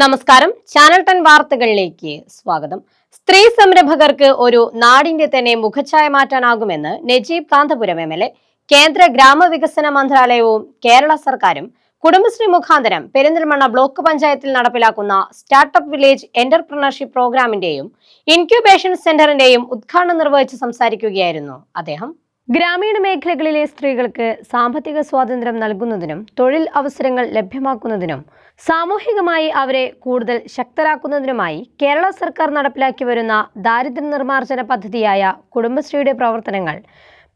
നമസ്കാരം. Channel ten വാർത്തകളിലേക്ക് സ്വാഗതം. സ്ത്രീ സംരംഭകർക്ക് ഒരു നാടിന്റെ തന്നെ മുഖച്ഛായ മാറ്റാനാകുമെന്ന് Najeeb Kanthapuram M L A കേന്ദ്ര ഗ്രാമവികസന മന്ത്രാലയവും കേരള സർക്കാരും കുടുംബശ്രീ മുഖാന്തരം പെരിന്തൽമണ്ണ ബ്ലോക്ക് പഞ്ചായത്തിൽ നടപ്പിലാക്കുന്ന സ്റ്റാർട്ടപ്പ് വില്ലേജ് എന്റർപ്രണർഷിപ്പ് പ്രോഗ്രാമിന്റെയും ഇൻക്യുബേഷൻ സെന്ററിന്റെയും ഉദ്ഘാടനം നിർവഹിച്ച് സംസാരിക്കുകയായിരുന്നു അദ്ദേഹം. ഗ്രാമീണ മേഖലകളിലെ സ്ത്രീകൾക്ക് സാമ്പത്തിക സ്വാതന്ത്ര്യം നൽകുന്നതിനും തൊഴിൽ അവസരങ്ങൾ ലഭ്യമാക്കുന്നതിനും സാമൂഹികമായി അവരെ കൂടുതൽ ശക്തരാക്കുന്നതിനുമായി കേരള സർക്കാർ നടപ്പിലാക്കി വരുന്ന ദാരിദ്ര്യ നിർമ്മാർജന പദ്ധതിയായ കുടുംബശ്രീയുടെ പ്രവർത്തനങ്ങൾ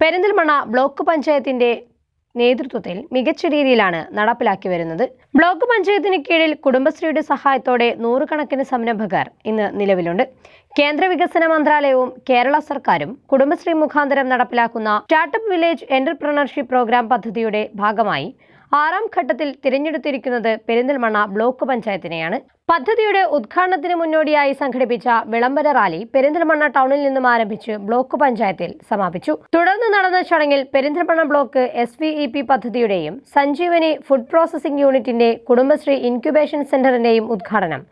പെരിന്തൽമണ്ണ ബ്ലോക്ക് പഞ്ചായത്തിന്റെ നേതൃത്വത്തിൽ മികച്ച രീതിയിലാണ് നടപ്പിലാക്കി വരുന്നത്. ബ്ലോക്ക് പഞ്ചായത്തിന് കീഴിൽ കുടുംബശ്രീയുടെ സഹായത്തോടെ നൂറുകണക്കിന് സംരംഭകർ ഇന്ന് നിലവിലുണ്ട്. കേന്ദ്ര വികസന മന്ത്രാലയവും കേരള സർക്കാരും കുടുംബശ്രീ മുഖാന്തരം നടപ്പിലാക്കുന്ന സ്റ്റാർട്ടപ്പ് വില്ലേജ് എന്റർപ്രണർഷിപ്പ് പ്രോഗ്രാം പദ്ധതിയുടെ ഭാഗമായി ആറാം ഘട്ടത്തിൽ തിരഞ്ഞെടുത്തിരിക്കുന്നത് പെരിന്തൽമണ്ണ ബ്ലോക്ക് പഞ്ചായത്തിനെയാണ്. പദ്ധതിയുടെ ഉദ്ഘാടനത്തിന് മുന്നോടിയായി സംഘടിപ്പിച്ച വിളംബര റാലി പെരിന്തൽമണ്ണ ടൗണിൽ നിന്നും ആരംഭിച്ച് ബ്ലോക്ക് പഞ്ചായത്തിൽ സമാപിച്ചു. തുടർന്ന് നടന്ന ചടങ്ങിൽ Perinthalmanna block S V E P പദ്ധതിയുടെയും Sanjeevani food processing യൂണിറ്റിന്റെ കുടുംബശ്രീ ഇൻക്യുബേഷൻ സെന്ററിന്റെയും ഉദ്ഘാടനം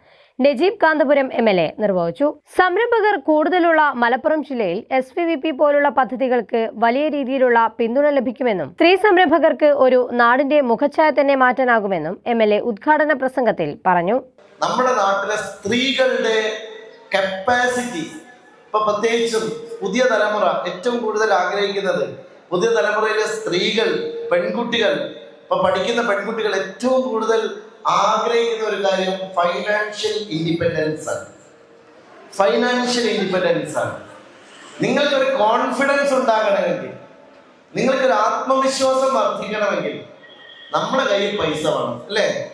Najeeb Kanthapuram M L A നിർവഹിച്ചു. സംരംഭകർ കൂടുതലുള്ള മലപ്പുറം ജില്ലയിൽ എസ് വി വി പി പോലുള്ള പദ്ധതികൾക്ക് വലിയ രീതിയിലുള്ള പിന്തുണ ലഭിക്കുമെന്നും സ്ത്രീ സംരംഭകർക്ക് ഒരു നാടിന്റെ മുഖച്ഛായ തന്നെ മാറ്റാനാകുമെന്നും എം എൽ എ ഉദ്ഘാടന പ്രസംഗത്തിൽ പറഞ്ഞു. നമ്മുടെ നാട്ടിലെ സ്ത്രീകളുടെ കപ്പാസിറ്റി ഇപ്പൊ പ്രത്യേകിച്ചും പുതിയ തലമുറ ഏറ്റവും കൂടുതൽ ആഗ്രഹിക്കുന്നത് പുതിയ തലമുറയിലെ സ്ത്രീകൾ പെൺകുട്ടികൾ ഇപ്പൊ പഠിക്കുന്ന പെൺകുട്ടികൾ ഏറ്റവും കൂടുതൽ ആഗ്രഹിക്കുന്ന ഒരു കാര്യം ഫൈനാൻഷ്യൽ ഇൻഡിപെൻഡൻസ് ആണ്. ഫൈനാൻഷ്യൽ ഇൻഡിപെൻഡൻസ് ആണ്. നിങ്ങൾക്കൊരു കോൺഫിഡൻസ് ഉണ്ടാകണമെങ്കിൽ നിങ്ങൾക്കൊരു ആത്മവിശ്വാസം വർദ്ധിക്കണമെങ്കിൽ നമ്മുടെ കയ്യിൽ പൈസ വേണം അല്ലേ?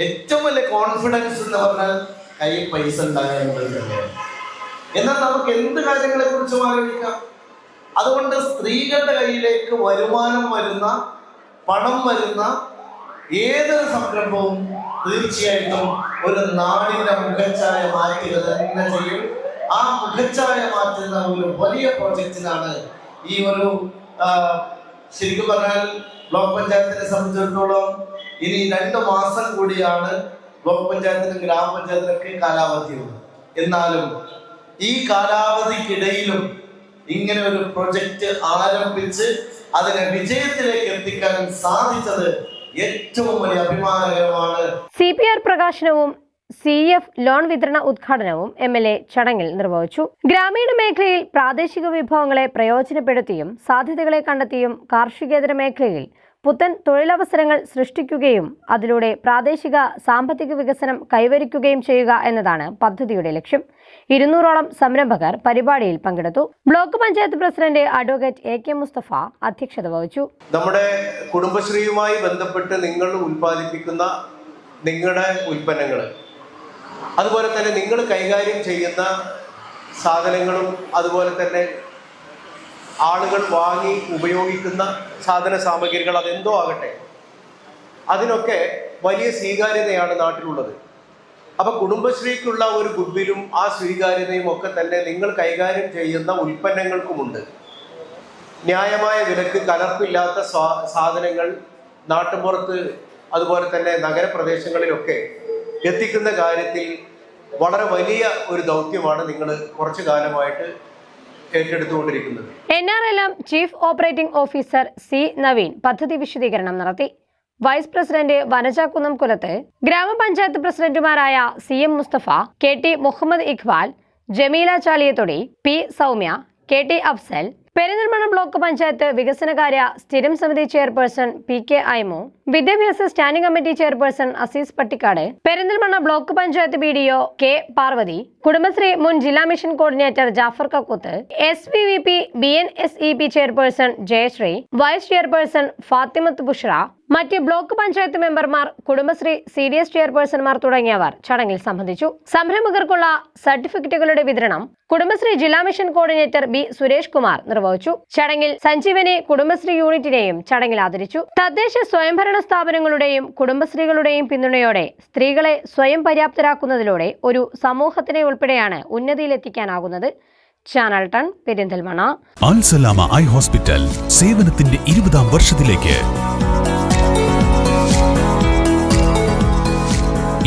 ഏറ്റവും വലിയ കോൺഫിഡൻസ് എന്ന് പറഞ്ഞാൽ കയ്യിൽ പൈസ ഉണ്ടാകുക എന്നുള്ളത് തന്നെയാണ്. എന്നാൽ നമുക്ക് എന്ത് കാര്യങ്ങളെ കുറിച്ചും ആലോചിക്കാം? അതുകൊണ്ട് സ്ത്രീകളുടെ കയ്യിലേക്ക് വരുമാനം വരുന്ന പണം വരുന്ന ഏതൊരു സംരംഭവും തീർച്ചയായിട്ടും ഒരു നാടിന്റെ മുഖച്ഛായ മാറ്റുക തന്നെ ചെയ്യും. ആ മുഖച്ഛായ മാറ്റുന്ന ഒരു വലിയ പ്രോജക്റ്റിനാണ് ഈ ഒരു ശരിക്കും പറഞ്ഞാൽ ബ്ലോക്ക് പഞ്ചായത്തിനെ സംബന്ധിച്ചിടത്തോളം ഇനി രണ്ട് മാസം കൂടിയാണ് ബ്ലോക്ക് പഞ്ചായത്തിനും ഗ്രാമപഞ്ചായത്തിനൊക്കെ കാലാവധിയുള്ളത് എന്നാലും ഈ കാലാവധിക്കിടയിലും ഇങ്ങനെ ഒരു പ്രൊജക്റ്റ് ആരംഭിച്ച് അതിനെ വിജയത്തിലേക്ക് എത്തിക്കാൻ സാധിച്ചത് ഏറ്റവും വലിയ അഭിമാനകരമാണ് സി പി ആർ പ്രകാശനവും സി എഫ് ലോൺ വിതരണ ഉദ്ഘാടനവും എം എൽ എ ചടങ്ങിൽ നിർവഹിച്ചു. ഗ്രാമീണ മേഖലയിൽ പ്രാദേശിക വിഭവങ്ങളെ പ്രയോജനപ്പെടുത്തിയും സാധ്യതകളെ കണ്ടെത്തിയും കാർഷികേതര മേഖലയിൽ പുത്തൻ തൊഴിലവസരങ്ങൾ സൃഷ്ടിക്കുകയും അതിലൂടെ പ്രാദേശിക സാമ്പത്തിക വികസനം കൈവരിക്കുകയും ചെയ്യുക എന്നതാണ് പദ്ധതിയുടെ ലക്ഷ്യം. ഇരുന്നൂറോളം സംരംഭകർ പരിപാടിയിൽ പങ്കെടുത്തു. Block panchayat president advocate A K Musthafa അധ്യക്ഷത വഹിച്ചു. നമ്മുടെ കുടുംബശ്രീയുമായി ബന്ധപ്പെട്ട് നിങ്ങൾ ഉൽപ്പാദിപ്പിക്കുന്ന നിങ്ങളുടെ ഉൽപ്പന്നങ്ങൾ അതുപോലെ തന്നെ നിങ്ങൾ കൈകാര്യം ചെയ്യുന്ന സാധനങ്ങളും അതുപോലെ തന്നെ ആളുകൾ വാങ്ങി ഉപയോഗിക്കുന്ന സാധന സാമഗ്രികൾ അതെന്തോ ആകട്ടെ. അതിനൊക്കെ വലിയ സ്വീകാര്യതയാണ് നാട്ടിലുള്ളത്. അപ്പൊ കുടുംബശ്രീക്കുള്ള ഒരു ഗുഡ്വിലും ആ സ്വീകാര്യതയും ഒക്കെ തന്നെ നിങ്ങൾ കൈകാര്യം ചെയ്യുന്ന ഉൽപ്പന്നങ്ങൾക്കുമുണ്ട്. ന്യായമായ വിലക്ക് കലർപ്പില്ലാത്ത സാധനങ്ങൾ നാട്ടുപുറത്ത് അതുപോലെ തന്നെ നഗരപ്രദേശങ്ങളിലൊക്കെ എത്തിക്കുന്ന കാര്യത്തിൽ വളരെ വലിയ ഒരു ദൗത്യമാണ് നിങ്ങൾ കുറച്ചു കാലമായിട്ട് N R L M chief operating officer C Naveen പദ്ധതി വിശദീകരണം നടത്തി. വൈസ് പ്രസിഡന്റ് വനജ കുന്നംകുലത്ത് ഗ്രാമപഞ്ചായത്ത് പ്രസിഡന്റുമാരായ C M Musthafa K T Muhammad Iqbal Jameela Chaliyathodi P Soumya K T Afsal Perinthalmanna block panchayat വികസനകാര്യ സ്ഥിരം സമിതി ചെയർപേഴ്സൺ പി കെ ഐമു വിദ്യാഭ്യാസ standing committee chairperson Azeez Pattikkad പെരുനിർമ്മാണ block panchayat B D O K Parvathi Kudumbashree മുൻ ജില്ലാ mission coordinator Jafar Kakkooth S P V P B N S E P chairperson Jayasree vice chairperson Fathimath Bushra മറ്റ് block panchayat മെമ്പർമാർ Kudumbashree C D S ചെയർപേഴ്സൺമാർ തുടങ്ങിയവർ ചടങ്ങിൽ സംബന്ധിച്ചു. സംരംഭകർക്കുള്ള സർട്ടിഫിക്കറ്റുകളുടെ വിതരണം കുടുംബശ്രീ ജില്ലാ mission coordinator B Suresh Kumar നിർവഹിച്ചു. ചടങ്ങിൽ സഞ്ജീവനെ കുടുംബശ്രീ യൂണിറ്റിനെയും ചടങ്ങിൽ ആദരിച്ചു. തദ്ദേശ സ്വയംഭരണ സ്ഥാപനങ്ങളുടെയും കുടുംബശ്രീകളുടെയും പിന്തുണയോടെ സ്ത്രീകളെ സ്വയം പര്യാപ്തരാക്കുന്നതിലൂടെ ഒരു സമൂഹത്തിനെ ഉൾപ്പെടെയാണ് ഉന്നതിയിലെത്തിക്കാനാകുന്നത്. ചാനൽ ടൺ പെരിന്തൽമണ അൽസലാമ ഐ ഹോസ്പിറ്റൽ സേവനത്തിന്റെ ഇരുപതാം വർഷത്തിലേക്ക്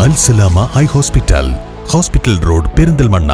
Alsalama eye hospital hospital road Perinthalmanna